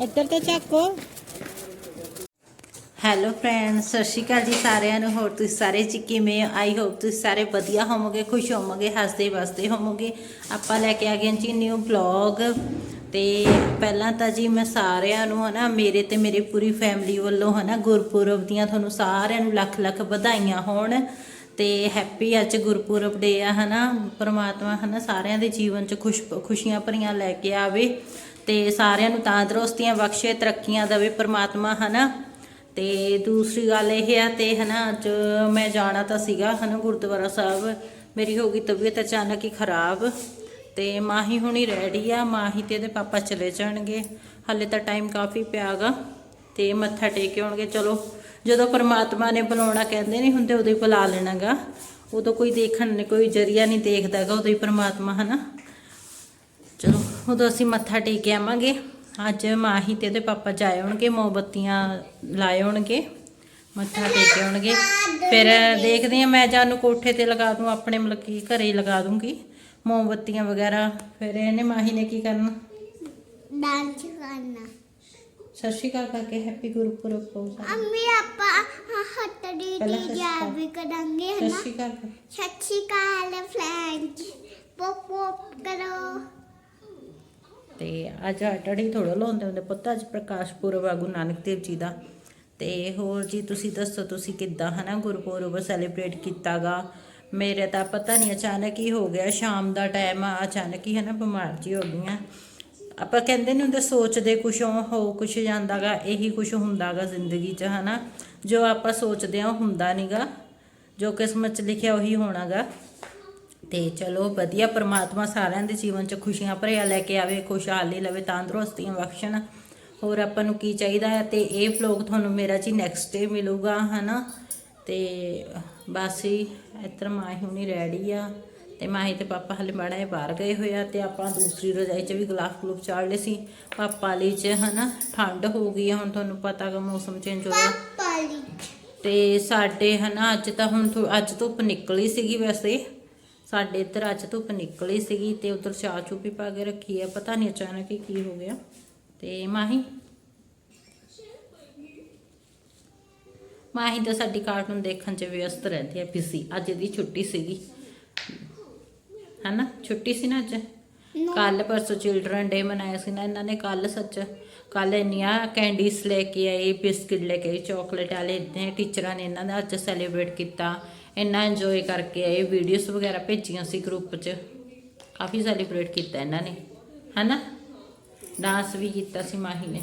ਇੱਧਰ ਤਾਂ ਚੱਕੋ। ਹੈਲੋ ਫਰੈਂਡ ਸਤਿ ਸ਼੍ਰੀ ਅਕਾਲ ਜੀ ਸਾਰਿਆਂ ਨੂੰ। ਹੋਰ ਤੁਸੀਂ ਸਾਰੇ ਜੀ ਕਿਵੇਂ ਆਈ ਹੋਪ ਤੁਸੀਂ ਸਾਰੇ ਵਧੀਆ ਹੋਵੋਗੇ, ਖੁਸ਼ ਹੋਵੋਗੇ, ਹੱਸਦੇ ਵਸਦੇ ਹੋਵੋਗੇ। ਆਪਾਂ ਲੈ ਕੇ ਆ ਗਏ ਹਾਂ ਜੀ ਨਿਊ ਵਲੌਗ ਤੇ ਪਹਿਲਾਂ ਤਾਂ ਜੀ ਮੈਂ ਸਾਰਿਆਂ ਨੂੰ ਹਨਾ, ਮੇਰੇ ਤੇ ਮੇਰੇ ਪੂਰੀ ਫੈਮਿਲੀ ਵੱਲੋਂ ਹਨਾ, ਗੁਰਪੁਰਬ ਦੀਆਂ ਤੁਹਾਨੂੰ ਸਾਰਿਆਂ ਨੂੰ ਲੱਖ ਲੱਖ ਵਧਾਈਆਂ ਹੋਣ। ਤੇ ਹੈਪੀ ਅੱਜ ਗੁਰਪੁਰਬ ਡੇ ਆ, ਹਨਾ? ਪ੍ਰਮਾਤਮਾ, ਹਨਾ, ਸਾਰਿਆਂ ਦੇ ਜੀਵਨ 'ਚ ਖੁਸ਼, ਖੁਸ਼ੀਆਂ ਭਰੀਆਂ ਲੈ ਕੇ ਆਵੇ ਤੇ ਸਾਰਿਆਂ ਨੂੰ ਤੰਦਰੁਸਤੀਆਂ ਬਖਸ਼ੇ, ਤਰੱਕੀਆਂ ਦੇਵੇ ਪ੍ਰਮਾਤਮਾ, ਹਨਾ? ਤੇ ਦੂਸਰੀ ਗੱਲ ਇਹ ਆ ਤੇ, ਹਨਾ, ਅੱਜ ਮੈਂ ਜਾਣਾ ਤਾਂ ਸੀਗਾ, ਹਨਾ, ਗੁਰਦੁਆਰਾ ਸਾਹਿਬ। ਮੇਰੀ ਹੋ ਗਈ ਤਬੀਅਤ ਅਚਾਨਕ ਹੀ ਖਰਾਬ ਤੇ ਮਾਹੀ ਹੁਣੀ ਰੈਡੀ ਆ, ਮਾਹੀ ਤੇ ਇਹਦੇ ਪਾਪਾ ਚਲੇ ਜਾਣਗੇ। ਹਾਲੇ ਤਾਂ ਟਾਈਮ ਕਾਫੀ ਪਿਆਗਾ ਤੇ ਮੱਥਾ ਟੇਕ ਕੇ ਆਉਣਗੇ। ਚਲੋ ਜਦੋਂ ਪਰਮਾਤਮਾ ਨੇ ਬੁਲਾਉਣਾ ਕਹਿੰਦੇ ਨਹੀਂ ਹੁੰਦੇ, ਉਦੋਂ ਹੀ ਬੁਲਾ ਲੈਣਾਗਾ। ਉਦੋਂ ਕੋਈ ਦੇਖਣ ਨਹੀਂ, ਕੋਈ ਜਰੀਆ ਨਹੀਂ ਦੇਖਦਾਗਾ, ਉਦੋਂ ਹੀ ਪਰਮਾਤਮਾ, ਹਨਾ? ਚਲੋ, ਉਦੋਂ ਅਸੀਂ ਮੱਥਾ ਟੇਕ ਕੇ ਆਵਾਂਗੇ। ਅੱਜ ਮਾਹੀ ਤੇ ਉਹਦੇ ਪਾਪਾ ਜਾਏ ਹੋਣਗੇ, ਮੋਮਬੱਤੀਆਂ ਲਾਏ ਹੋਣਗੇ, ਮੱਥਾ ਟੇਕ ਕੇ ਆਉਣਗੇ। ਫਿਰ ਦੇਖਦੇ ਆ ਮੈਂ ਜਾਨੂੰ ਕੋਠੇ ਤੇ ਲਗਾ ਦੂੰ, ਆਪਣੇ ਮਤਲਬ ਕਿ ਘਰੇ ਲਗਾ ਦੂੰਗੀ। ਮੋਮਬੱਤੀਆਂ ਵਗੈਰਾ, ਫਿਰ ਇਹਨੇ ਮਾਹੀ ਨੇ ਕੀ ਕਰਨਾ? ਡਾਂਸ ਕਰਨਾ। ਸਤਿ ਸ਼੍ਰੀ ਅਕਾਲ ਕਰਕੇ ਹੈਪੀ ਗੁਰਪੁਰਬ ਪਊਗਾ ਅੰਮੀ ਆਪਾਂ ਹੱਥ ਦੀ ਪਹਿਲਾਂ ਸਤਿ ਦੀ ਸ਼੍ਰੀ। ਵੀ ਕਰਾਂਗੇ ਸਤਿ ਹਨਾ? ਸ਼੍ਰੀ ਅਕਾਲ ਕਰ। ਸਤਿ ਸ਼੍ਰੀ ਅਕਾਲ ਫਰੈਂਡਸ ਪੋਪ ਪੋਪ ਕਰੋ। ਤੇ ਅੱਜ ਆਟੜੀ ਥੋੜਾ ਲਾਉਂਦੇ ਹੁੰਦੇ ਪੁੱਤ ਅੱਜ ਪ੍ਰਕਾਸ਼ ਪੁਰਬ ਆ ਗੁਰੂ ਨਾਨਕ ਦੇਵ ਜੀ ਦਾ। ਤੇ ਹੋਰ ਜੀ ਤੁਸੀਂ ਦੱਸੋ ਤੁਸੀਂ ਕਿੱਦਾਂ ਹਨਾ ਗੁਰਪੁਰਬ ਸੈਲੀਬ੍ਰੇਟ ਕੀਤਾਗਾ? ਮੇਰੇ ਤਾਂ ਪਤਾ ਨਹੀਂ ਅਚਾਨਕ ਹੀ ਹੋ ਗਿਆ ਸ਼ਾਮ ਦਾ ਟਾਈਮ ਆ ਅਚਾਨਕ ਹੀ ਹਨਾ ਬਿਮਾਰ ਜੀ ਹੋ ਗਈਆਂ। ਆਪਾਂ ਕਹਿੰਦੇ ਨਹੀਂ ਹੁੰਦੇ ਸੋਚਦੇ ਕੁਛ ਹੋ ਕੁਛ ਜਾਂਦਾਗਾ, ਇਹੀ ਕੁਛ ਹੁੰਦਾਗਾ ਜ਼ਿੰਦਗੀ 'ਚ, ਹਨਾ? ਜੋ ਆਪਾਂ ਸੋਚਦੇ ਆ ਉਹ ਹੁੰਦਾ ਨਹੀਂਗਾ ਜੋ ਕਿਸਮਤ 'ਚ ਲਿਖਿਆ ਉਹੀ ਹੋਣਾਗਾ। ਤੇ ਚਲੋ ਵਧੀਆ, ਪ੍ਰਮਾਤਮਾ ਸਾਰਿਆਂ ਦੇ ਜੀਵਨ 'ਚ ਖੁਸ਼ੀਆਂ ਭਰਿਆ ਲੈ ਕੇ ਆਵੇ, ਖੁਸ਼ਹਾਲੀ ਲਵੇ, ਤੰਦਰੁਸਤੀਆਂ ਬਖਸ਼ਣ। ਹੋਰ ਆਪਾਂ ਨੂੰ ਕੀ ਚਾਹੀਦਾ ਹੈ? ਤੇ ਇਹ ਵਲੌਗ ਤੁਹਾਨੂੰ ਮੇਰਾ ਜੀ ਨੈਕਸਟ ਡੇ ਮਿਲੂਗਾ, ਹਨਾ? ਤੇ ਬਸ ਹੀ ਇਤਰ ਮਾਹੀ ਹੁਣੀ ਰੈਡੀ ਆ। ਤੇ ਮਾਹੀ ਤੇ ਪਾਪਾ ਹਲੇ ਮਾੜਾ ਜਿਹਾ ਬਾਹਰ ਗਏ ਹੋਏ ਆ ਤੇ ਆਪਾਂ ਦੂਸਰੀ ਰਜਾਈ 'ਚ ਵੀ ਗਲਾਫ ਗਲੂਫ ਚਾੜ ਲਏ ਸੀ। ਪਾਪਾ ਲਈ 'ਚ ਹਨਾ ਠੰਡ ਹੋ ਗਈ ਹੁਣ ਤੁਹਾਨੂੰ ਪਤਾ ਗਾ ਮੌਸਮ ਚੇਂਜ ਹੋ ਗਿਆ ਤੇ ਸਾਡੇ ਹਨਾ ਅੱਜ ਤਾਂ ਹੁਣ ਅੱਜ ਧੁੱਪ ਨਿਕਲੀ ਸੀਗੀ ਵੈਸੇ। ਸਾਡੇ ਇੱਧਰ ਅੱਜ ਧੁੱਪ ਨਿਕਲੀ ਸੀਗੀ ਤੇ ਉਧਰ ਚਾਹ ਚੂ ਵੀ ਪਾ ਕੇ ਰੱਖੀ ਹੈ ਪਤਾ ਨਹੀਂ ਅਚਾਨਕ ਹੀ ਕੀ ਹੋ ਗਿਆ। ਤੇ ਮਾਹੀ? ਮਾਹੀ ਤਾਂ ਸਾਡੀ ਕਾਰਟੂਨ ਦੇਖਣ 'ਚ ਵਿਅਸਤ ਰਹਿੰਦੀ ਹੈ ਬਿਜ਼ੀ ਅੱਜ ਇਹਦੀ ਛੁੱਟੀ ਸੀਗੀ। ਹਨਾ? ਛੁੱਟੀ ਸੀ ਨਾ ਅੱਜ? ਕੱਲ ਪਰਸੋਂ ਚਿਲਡਰਨ ਡੇ ਮਨਾਇਆ ਸੀ ਨਾ ਇਹਨਾਂ ਨੇ ਕੱਲ ਸੱਚ। ਕੱਲ ਇੰਨੀਆਂ ਕੈਂਡੀਜ਼ ਲੈ ਕੇ ਆਏ ਬਿਸਕਿਟ ਲੈ ਕੇ ਆਏ ਚਾਕਲੇਟ ਵਾਲੇ ਨੇ ਟੀਚਰਾਂ ਨੇ ਇਹਨਾਂ ਦਾ ਅੱਜ ਸੈਲੀਬ੍ਰੇਟ ਕੀਤਾ। ਇੰਨਾ ਇੰਜੋਏ ਕਰਕੇ ਆਏ ਵੀਡੀਓਜ਼ ਵਗੈਰਾ ਭੇਜੀਆਂ ਸੀ ਗਰੁੱਪ 'ਚ। ਕਾਫੀ ਸੈਲੀਬ੍ਰੇਟ ਕੀਤਾ ਇਹਨਾਂ ਨੇ ਹਨਾ? ਡਾਂਸ ਵੀ ਕੀਤਾ ਸੀ ਮਾਹੀ ਨੇ।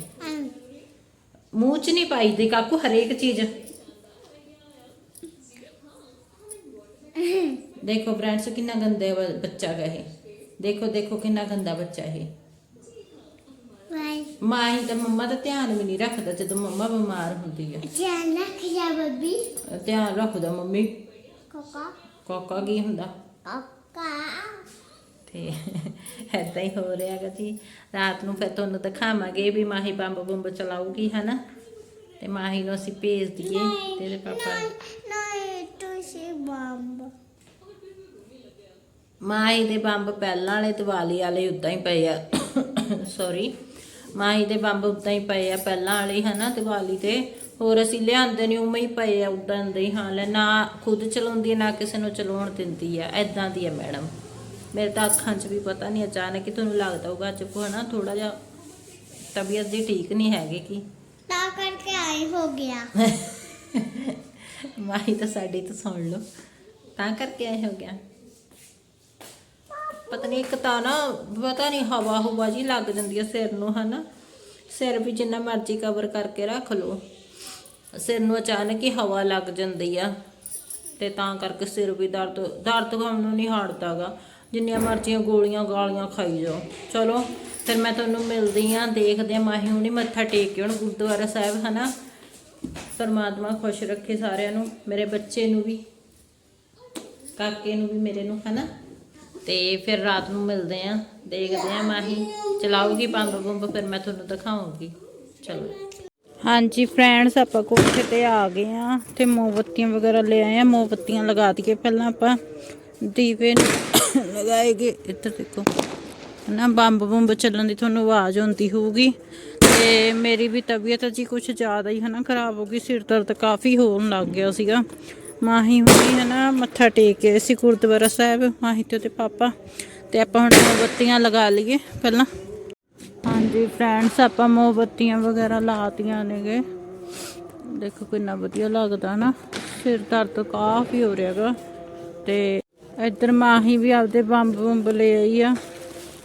ਮੂੰਹ 'ਚ ਨਹੀਂ ਪਾਈ ਦੀ ਕਾਕੂ ਹਰੇਕ ਚੀਜ਼। ਦੇਖੋ ਫਰੈਂਡਸ ਕਿੰਨਾ ਗੰਦਾ ਬੱਚਾ ਗਾ ਇਹ। ਦੇਖੋ ਦੇਖੋ ਕਿੰਨਾ ਗੰਦਾ ਬੱਚਾ ਇਹ। ਵਾਈ ਮਾਹੀ ਤਾਂ ਮੰਮਾ ਦਾ ਧਿਆਨ ਵੀ ਨਹੀਂ ਰੱਖਦਾ ਜਦੋਂ ਮੰਮਾ ਬਿਮਾਰ ਹੁੰਦੀ ਹੈ ਜਾਨਾ ਖਿਆ ਬੱਬੀ। ਧਿਆਨ ਰੱਖਦਾ ਮੰਮੀ। ਕੋਕਾ। ਕੋਕਾ ਕੀ ਹੁੰਦਾ? ਕੋਕਾ। ਤੇ ਐਦਾਂ ਹੀ ਹੋ ਰਿਹਾ ਗਾ ਜੀ। ਰਾਤ ਨੂੰ ਫਿਰ ਤੁਹਾਨੂੰ ਦਿਖਾਵਾਂਗੇ ਵੀ ਮਾਹੀ ਬੰਬ ਬੰਬ ਚਲਾਊਗੀ ਹਨਾ? ਤੇ ਮਾਹੀ ਨੂੰ ਅਸੀਂ ਭੇਜ ਦਈਏ ਤੇ ਇਹਦੇ ਪਾਪਾ ਨਹੀਂ ਤੁਸੀਂ ਬੰਬ। ਮਾਹੀ ਦੇ ਬੰਬ ਪਹਿਲਾਂ ਵਾਲੇ ਦੀਵਾਲੀ ਵਾਲੇ ਉਦਾਂ ਹੀ ਪਏ ਆ। ਸੌਰੀ ਮਾਹੀ ਦੇ ਬੰਬ ਉਦਾਂ ਹੀ ਪਏ ਆ ਪਹਿਲਾਂ ਵਾਲੇ ਹਨਾ ਦੀਵਾਲੀ ਤੇ। ਹੋਰ ਅਸੀਂ ਲਿਆਂਦੇ ਨਹੀਂ ਉਵੇਂ ਹੀ ਪਏ ਆ ਉਦਾਂ ਦੇ ਹਾਲ ਨਾ ਖੁਦ ਚਲਾਉਂਦੀ ਨਾ ਕਿਸੇ ਨੂੰ ਚਲਾਉਣ ਦਿੰਦੀ ਆ। ਐਦਾਂ ਦੀ ਹੈ ਮੈਡਮ। ਮੇਰੇ ਤਾਂ ਅੱਖਾਂ 'ਚ ਵੀ ਪਤਾ ਨਹੀਂ ਅਚਾਨਕ ਹੀ ਤੁਹਾਨੂੰ ਲੱਗਦਾ ਹੋਊਗਾ ਅੱਜ ਕੋ ਹਨਾ ਥੋੜਾ ਜਿਹਾ ਤਬੀਅਤ ਦੀ ਠੀਕ ਨਹੀਂ ਹੈਗੀ ਕੀ। ਤਾਂ ਕਰਕੇ ਆਈ ਹੋ ਗਿਆ। ਮਾਹੀ ਤਾਂ ਸਾਡੀ ਤਾਂ ਸੁਣ ਲਓ। ਤਾਂ ਕਰਕੇ ਐ ਹੋ ਗਿਆ। ਪਤਾ ਨਹੀਂ ਇੱਕ ਤਾਂ ਨਾ ਪਤਾ ਨਹੀਂ ਹਵਾ ਹੁਵਾ ਜੀ ਲੱਗ ਜਾਂਦੀ ਹੈ ਸਿਰ ਨੂੰ, ਹਨਾ। ਸਿਰ ਵੀ ਜਿੰਨਾ ਮਰਜ਼ੀ ਕਵਰ ਕਰਕੇ ਰੱਖ ਲਓ। ਸਿਰ ਨੂੰ ਅਚਾਨਕ ਹੀ ਹਵਾ ਲੱਗ ਜਾਂਦੀ ਆ ਤੇ ਤਾਂ ਕਰਕੇ ਸਿਰ ਵੀ ਦਰਦ ਦਰਦ ਹੋਣ ਨੂੰ ਨਹੀਂ ਹਟਦਾਗਾ ਜਿੰਨੀਆਂ ਮਰਜ਼ੀਆਂ ਗੋਲੀਆਂ ਗਾਲੀਆਂ ਖਾਈ ਜਾਓ। ਚਲੋ, ਫਿਰ ਮੈਂ ਤੁਹਾਨੂੰ ਮਿਲਦੀ ਆ, ਦੇਖਦੇ ਆ। ਮਾਹੀ ਹੁਣੀ ਮੱਥਾ ਟੇਕ ਕੇ ਹੁਣ ਗੁਰਦੁਆਰਾ ਸਾਹਿਬ, ਹਨਾ। ਪਰਮਾਤਮਾ ਖੁਸ਼ ਰੱਖੇ ਸਾਰਿਆਂ ਨੂੰ, ਮੇਰੇ ਬੱਚੇ ਨੂੰ ਵੀ, ਕਾਕੇ ਨੂੰ ਵੀ, ਮੇਰੇ ਨੂੰ, ਹਨਾ। ਤੇ ਫਿਰ ਰਾਤ ਨੂੰ ਮਿਲਦੇ ਆ, ਦੇਖਦੇ ਆ ਮਾਹੀ। ਚਲਾਉਗੀ ਬੰਬ ਬੰਬ ਫਿਰ ਮੈਂ ਤੁਹਾਨੂੰ ਦਿਖਾਉਂਗੀ ਚਲੋ। ਹਾਂਜੀ ਫਰੈਂਡਸ ਆਪਾਂ ਕੋਠੇ ਤੇ ਆ ਗਏ ਆ, ਤੇ ਮੋਮਬੱਤੀਆਂ ਵਗੈਰਾ ਲੈ ਆਏ ਆ। ਮੋਮਬੱਤੀਆਂ ਲਗਾ ਦਈਏ ਪਹਿਲਾਂ ਆਪਾਂ। ਦੀਵੇ ਨੂੰ ਲਗਾਏਗੇ। ਇੱਧਰ ਦੇਖੋ। ਨਾ ਬੰਬ ਬੰਬ ਚੱਲਣ ਦੀ ਤੁਹਾਨੂੰ ਆਵਾਜ਼ ਆਉਂਦੀ ਹੋਊਗੀ। ਤੇ ਮੇਰੀ ਵੀ ਤਬੀਅਤ ਜੀ ਕੁਝ ਜ਼ਿਆਦਾ ਹੀ ਹਨਾ ਖਰਾਬ ਹੋ ਗਈ। ਸਿਰ ਦਰਦ ਕਾਫੀ ਹੋਣ ਲੱਗ ਗਿਆ ਸੀਗਾ। ਮਾਹੀ ਹੁਣੀ ਹੈ ਨਾ, ਮੱਥਾ ਟੇਕ ਕੇ ਸੀ ਗੁਰਦੁਆਰਾ ਸਾਹਿਬ, ਮਾਹੀ ਤੇ ਉਹਦੇ ਪਾਪਾ। ਤੇ ਆਪਾਂ ਹੁਣ ਮੋਮਬੱਤੀਆਂ ਲਗਾ ਲਈਏ ਪਹਿਲਾਂ। ਹਾਂਜੀ ਫਰੈਂਡਸ ਆਪਾਂ ਮੋਮਬੱਤੀਆਂ ਵਗੈਰਾ ਲਾਤੀਆਂ ਨੇਗੇ। ਦੇਖੋ ਕਿੰਨਾ ਵਧੀਆ ਲੱਗਦਾ ਨਾ। ਸਿਰ ਦਰਦ ਕਾਫੀ ਹੋ ਰਿਹਾਗਾ ਤੇ ਇੱਧਰ ਮਾਹੀ ਵੀ ਆਪਦੇ ਬੰਬ ਬੰਬ ਲੈ ਆਈ ਆ।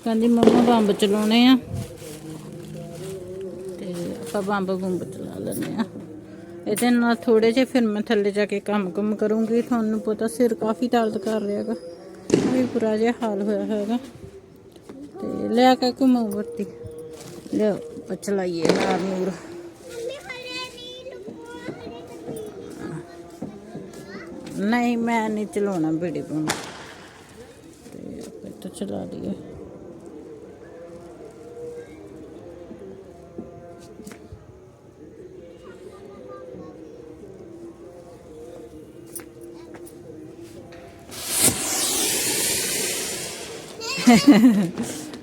ਕਹਿੰਦੀ, ਮੰਮਾ, ਬੰਬ ਚਲਾਉਣੇ ਆ। ਤੇ ਆਪਾਂ ਬੰਬ ਬੰਬ ਚਲਾ ਲੈਂਦੇ ਆ। ਇਹਦੇ ਨਾਲ ਥੋੜੇ ਜਿਹੇ ਫਿਰ ਮੈਂ ਥੱਲੇ ਜਾ ਕੇ ਕੰਮ ਕੰਮ ਕਰੂੰਗੀ। ਤੁਹਾਨੂੰ ਪਤਾ ਸਿਰ ਕਾਫੀ ਦਰਦ ਕਰ ਰਿਹਾਗਾ ਵੀ ਬੁਰਾ ਜਿਹਾ ਹਾਲ ਹੋਇਆ ਹੈਗਾ। ਤੇ ਲੈ ਕੇ ਕੋ ਵਰਤੀ ਲਿਓ ਆਪਾਂ ਚਲਾਈਏ ਨਾਰ ਨੂਰ ਨਹੀਂ, ਮੈਂ ਨਹੀਂ ਚਲਾਉਣਾ ਬੇੜੇ ਪਾਉਣਾ ਤੇ ਆਪਾਂ ਤਾਂ ਚਲਾ ਲਈਏ।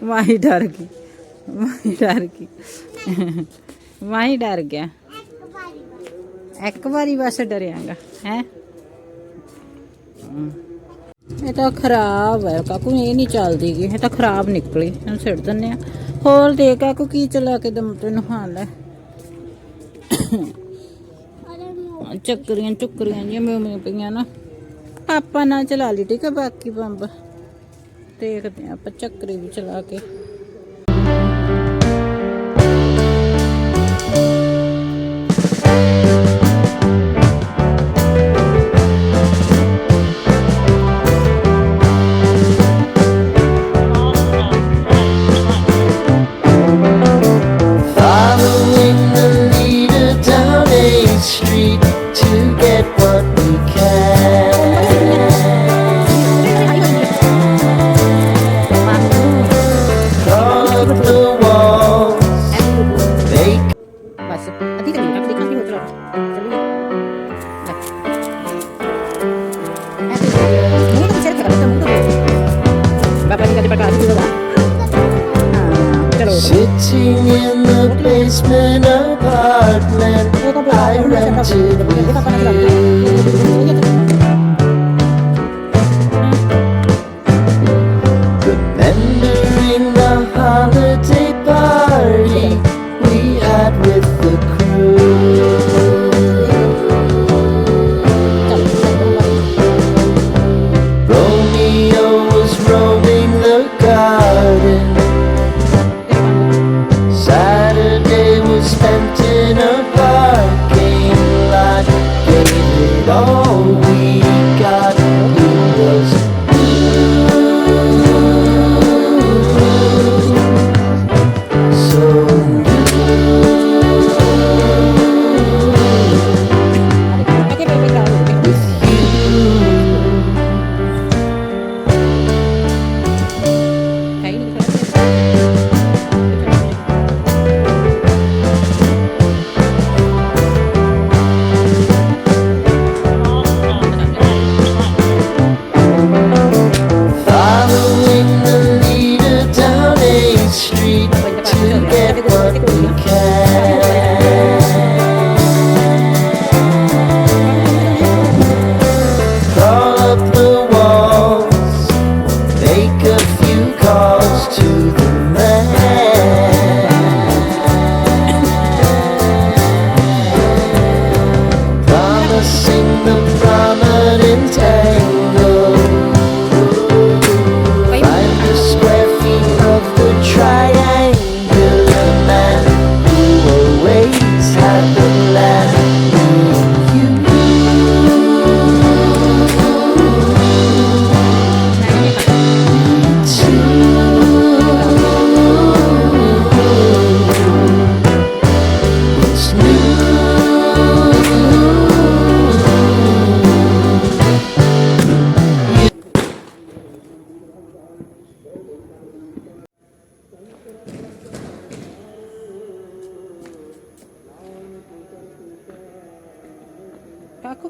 ਮਾਹੀ ਡਰ ਗਈ। ਮਾਹੀ ਡਰ ਗਈ। ਮਾਹੀ ਡਰ ਗਿਆ। ਇੱਕ ਵਾਰੀ ਬਸ ਡਰਿਆਗਾ, ਹੈ? ਇਹ ਤਾਂ ਖਰਾਬ ਹੈ, ਕਾਕੂ, ਇਹ ਨਹੀਂ ਚੱਲਦੀ ਗੀ। ਇਹ ਤਾਂ ਖਰਾਬ ਨਿਕਲੀ। ਇਹਨੂੰ ਸਿੱਟ ਦਿੰਨੇ ਆ ਹੋਰ ਦੇ ਕਾਕੂ, ਕੀ ਚਲਾ ਕੇ ਦਮ ਤੈਨੂੰ ਹਾਲ ਲੈ ਚੱਕਰੀਆਂ ਚੁੱਕਰੀਆਂ ਜਿਹੀਆਂ ਪਈਆਂ ਨਾ। ਆਪਾਂ ਨਾ ਚਲਾ ਲਈ, ਠੀਕ ਹੈ, ਬਾਕੀ ਬੰਬ। ਦੇਖਦੇ ਆ ਆਪਾਂ ਚੱਕਰੀ ਵੀ ਚਲਾ ਕੇ।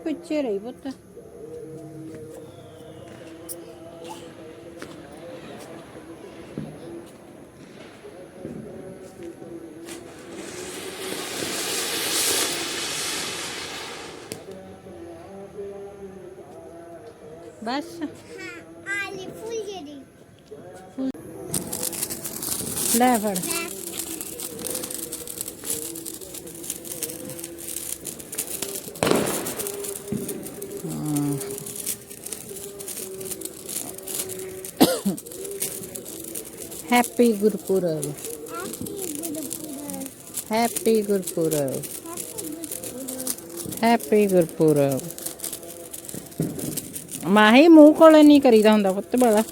ਪਿੱਛੇ ਰਹੀ ਪੁੱਤ। ਬਸ। ਹਾਂ ਆਲੇ ਫੁੱਲ ਜਿਹੜੀ। ਲੈ ਫੜ। Happy Gurpurab happy Gurpurab happy Gurpurab Mahi ਮੂੰਹ ਕੋਲੇ ਨਹੀਂ ਕਰੀਦਾ ਹੁੰਦਾ ਪੁੱਤ ਬੜਾ।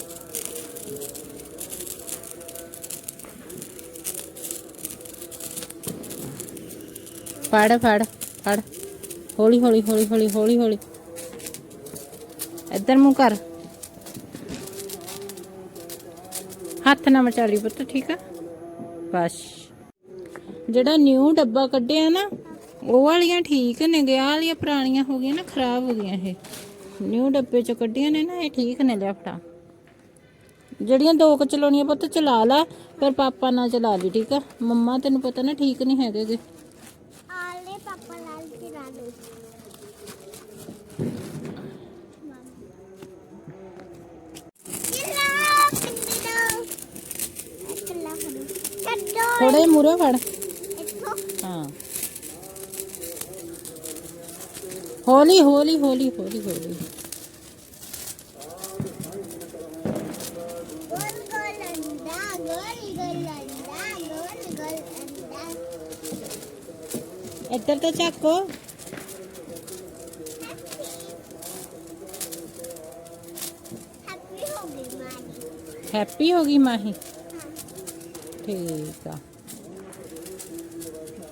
ਫੜ ਫੜ ਫੜ। ਹੌਲੀ ਹੌਲੀ ਹੌਲੀ ਹੌਲੀ ਹੌਲੀ ਹੌਲੀ। ਇੱਧਰ ਮੂੰਹ ਕਰ। ਹੱਥ ਨਾ ਮਚਾਲੀ ਪੁੱਤ, ਠੀਕ ਆ? ਬਸ। ਜਿਹੜਾ ਨਿਊ ਡੱਬਾ ਕੱਢਿਆ ਨਾ, ਉਹ ਵਾਲੀਆਂ ਠੀਕ ਨੇ, ਗਿਆ ਵਾਲੀਆਂ ਪੁਰਾਣੀਆਂ ਹੋ ਗਈਆਂ ਨਾ, ਖਰਾਬ ਹੋ ਗਈਆਂ ਇਹ। ਨਿਊ ਡੱਬੇ ਚੋਂ ਕੱਢੀਆਂ ਨੇ ਨਾ, ਇਹ ਠੀਕ ਨੇ ਲਿਆ ਫੜਾ ਜਿਹੜੀਆਂ ਦੋ ਕੁ ਚਲਾਉਣੀਆਂ ਪੁੱਤ, ਚਲਾ ਲਾ ਪਰ ਪਾਪਾ ਨਾਲ ਚਲਾ ਲਈ, ਠੀਕ ਆ? ਮੰਮਾ ਤੈਨੂੰ ਪਤਾ ਨਾ, ਠੀਕ ਨਹੀਂ ਹੈਗੇ ਗੇ। ਆਲੇ ਪਾਪਾ ਲਾਲ ਚਿਰਾ ਦੋ ਚਲਾ ਪਿੰਡੀ ਦੋ ਚਲਾ ਫੜੋ ਕੱਢੋ ਥੋੜੇ ਮੂਰੇ ਫੜ ਇੱਥੋਂ ਹਾਂ ਹੌਲੀ ਹੌਲੀ ਹੌਲੀ ਹੌਲੀ ਹੌਲੀ ਗੋਲ ਗੋਲ ਅੰਡਾ ਠੀਕ ਆ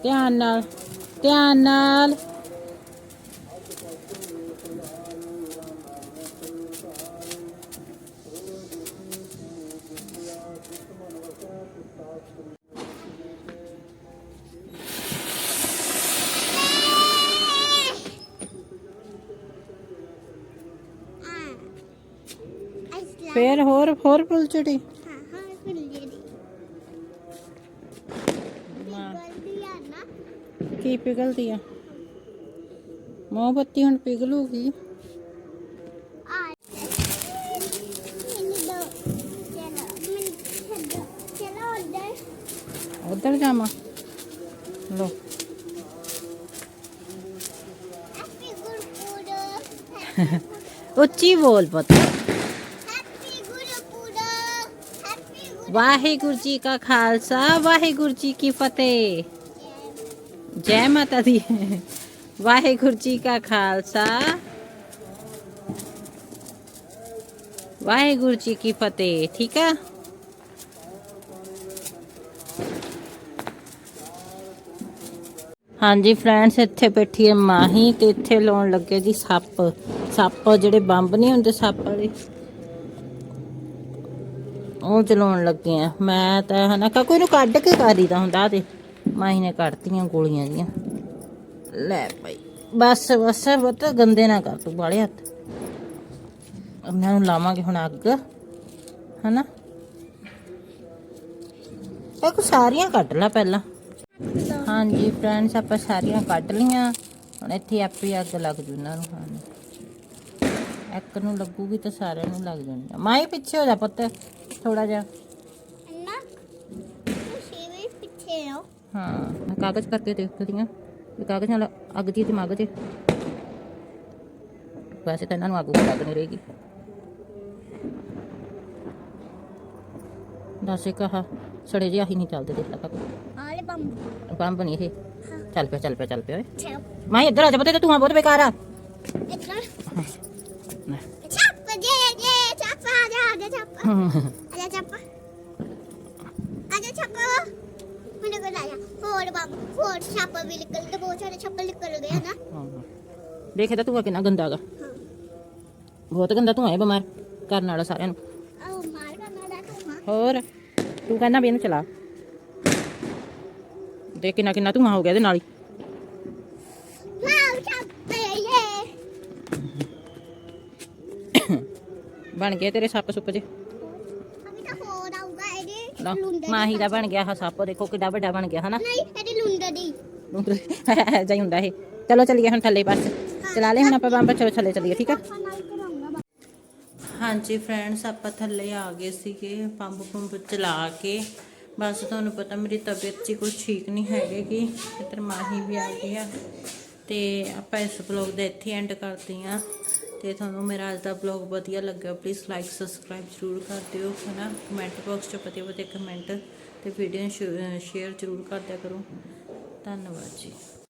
ਧਿਆਨ ਨਾਲ ਧਿਆਨ ਨਾਲ ਹਾਂ ਅਸਲਾ ਫੇਰ ਹੋਰ ਹੋਰ ਫੁੱਲਚੜੀ ਹਾਂ ਹਾਂ ਪਿੰਡੀ ਦੀ ਗਲਦੀ ਆ ਨਾ ਕੀ ਪਿਘਲਦੀ ਆ ਮੋਮਬੱਤੀ ਹੁਣ ਪਿਘਲੂਗੀ ਆ ਮੈਨੂੰ ਦੋ ਚਲੋ ਮੈਨੂੰ ਛੱਡੋ ਚਲੋ ਉੱਧਰ ਉਧਰ ਜਾਵਾਂ ਲੋ ਹੈਪੀ ਜੈ ਮਾਤਾ ਦੀ ਵਾਹਿਗੁਰੂ ਜੀ ਕਾ ਖਾਲਸਾ ਵਾਹਿਗੁਰੂ ਜੀ ਕੀ ਫਤਿਹ ਠੀਕ ਆ ਹਾਂਜੀ ਫਰੈਂਡਸ ਇੱਥੇ ਬੈਠੀ ਹੈ ਮਾਹੀ ਤੇ ਇੱਥੇ ਲਾਉਣ ਲੱਗੇ ਜੀ ਸੱਪ ਸੱਪ ਜਿਹੜੇ ਬੰਬ ਨਹੀਂ ਹੁੰਦੇ ਸੱਪ ਵਾਲੇ ਉਹ ਚਲਾਉਣ ਲੱਗੇ ਆ ਮੈਂ ਤਾਂ ਹਨਾ ਕੋਈ ਨੂੰ ਕੱਢ ਕੇ ਕਰੀਦਾ ਹੁੰਦਾ ਤੇ ਮਾਹੀ ਨੇ ਕੱਢਤੀਆਂ ਗੋਲੀਆਂ ਦੀਆਂ ਲੈ ਭਾਈ, ਬਸ ਬਸ ਬਤ ਗੰਦੇ ਨਾ ਕਰ ਤੂੰ ਬਾਲੇ ਹੱਥ। ਉਹਨਾਂ ਨੂੰ ਲਾਵਾਂਗੇ ਹੁਣ ਅੱਗ, ਹਨਾ? ਇਹ ਕੋ ਸਾਰੀਆਂ ਕੱਢ ਲਾ ਪਹਿਲਾਂ। ਹਾਂਜੀ ਫਰੈਂਡਸ ਆਪਾਂ ਸਾਰੀਆਂ ਕੱਢ ਲੀਆਂ ਹੁਣ ਇੱਥੇ ਆਪੇ ਅੱਗ ਲੱਗ ਜੂ ਇਹਨਾਂ ਨੂੰ ਹਾਂ ਇੱਕ ਨੂੰ ਲੱਗੂਗੀ ਤਾਂ ਸਾਰਿਆਂ ਨੂੰ ਲੱਗ ਜਾਣੀ ਆ ਮਾਈ ਪਿੱਛੇ ਹੋ ਜਾ ਪੁੱਤ ਥੋੜਾ ਜਿਹਾ। ਅੰਨਾ, ਤੁਸੀਂ ਵੀ ਪਿੱਛੇ ਹੋ ਹਾਂ ਮੈਂ ਕਾਗਜ਼ ਕਰਕੇ ਦੇਖਦੀ ਹਾਂ ਵੀ ਕਾਗਜ਼ ਨਾਲ ਅੱਗ ਦੀ ਦਿਮਾਗ 'ਚ ਵੈਸੇ ਤਾਂ ਇਹਨਾਂ ਨੂੰ ਅੱਗ ਕੋਈ ਲੱਗ ਨਹੀਂ ਰਹੇਗੀ। ਦੱਸ ਇੱਕ ਆਹ ਸੜੇ ਜਿਹਾ ਹੀ ਨਹੀਂ ਚੱਲਦੇ ਦੇਖ ਲਾ ਆਲੇ ਬੰਬ। ਬੰਬ ਨਹੀਂ ਇਹ। ਚੱਲ ਪਿਆ ਚੱਲ ਪਿਆ ਚੱਲ ਪਿਆ ਓਏ। ਮੈਂ ਇੱਧਰ ਆ ਜਾ ਪਤਾ ਤੂੰ ਬਹੁਤ ਬੇਕਾਰ ਆ। ਇੱਧਰ ਛਾਪ ਜੇ ਜੇ ਛਾਪ ਆ ਜਾ ਆ ਜਾ ਛਾਪ ਆ ਜਾ ਛਾਪ ਮੈਨੂੰ ਕੋਲ ਆ ਜਾ ਹੋਰ ਨਾ ਦੇਖੇ ਤਾਂ ਤੂੰ ਕਿੰਨਾ ਗੰਦਾ ਗਾ। ਬਹੁਤ ਗੰਦਾ ਤੂੰ ਹੈ ਬਿਮਾਰ ਕਰਨ ਵਾਲਾ ਸਾਰਿਆਂ ਨੂੰ। ਹੋਰ ਤੂੰ ਕਹਿੰਦਾ ਵੀ ਇਹਨੂੰ ਚਲਾ। ਦੇਖ ਕਿੰਨਾ ਕਿੰਨਾ ਧੂਆਂ ਹੋ ਗਿਆ ਇਹਦੇ ਨਾਲ ਹੀ। ਬਣ ਗਏ ਤੇਰੇ ਸੱਪ ਸੁੱਪ ਜੇ। ਅਭੀ ਤਾਂ ਹੋਰ ਆਊਗਾ ਇਹਦੇ। ਲਓ, ਲੁੰਡਾ ਦੀ ਮਾਹੀ ਦਾ ਬਣ ਗਿਆ ਆਹ ਸੱਪ ਦੇਖੋ ਕਿੱਡਾ ਵੱਡਾ ਬਣ ਗਿਆ ਹਨਾ। ਦੀ ਜਾਈ ਹੁੰਦਾ ਇਹ। ਚਲੋ ਚੱਲੀਏ ਹੁਣ ਥੱਲੇ ਬਸ ਚਲਾ ਲੈ ਹੁਣ ਆਪਾਂ ਬੰਬ, ਚਲੋ ਥੱਲੇ ਚੱਲੀਏ, ਠੀਕ ਆ? ਹਾਂਜੀ ਫਰੈਂਡਸ ਆਪਾਂ ਥੱਲੇ ਆ ਗਏ ਸੀਗੇ ਪੰਪ ਪੰਪ ਚਲਾ ਕੇ। ਬਸ ਤੁਹਾਨੂੰ ਪਤਾ ਮੇਰੀ ਤਬੀਅਤ 'ਚ ਕੁਝ ਠੀਕ ਨਹੀਂ ਹੈਗੀ, ਇੱਧਰ ਮਾਹੀ ਵੀ ਆ ਗਈ ਆ। ਤੇ ਆਪਾਂ ਇਸ ਬਲੌਗ ਦਾ ਇੱਥੇ ਐਂਡ ਕਰਦੇ ਆ ਤੇ ਤੁਹਾਨੂੰ ਮੇਰਾ ਅੱਜ ਦਾ ਬਲੌਗ ਵਧੀਆ ਲੱਗਿਆ ਪਲੀਜ਼ ਲਾਈਕ ਸਬਸਕ੍ਰਾਈਬ ਜ਼ਰੂਰ ਕਰ ਦਿਓ, ਹਨਾ? ਕਮੈਂਟ ਬਾਕਸ 'ਚ ਪਤੇ ਪਤੇ ਕਮੈਂਟ ਤੇ ਵੀਡੀਓ ਸ਼ੇਅਰ ਜ਼ਰੂਰ ਕਰ ਦਿਆ ਕਰੋ। ਧੰਨਵਾਦ ਜੀ।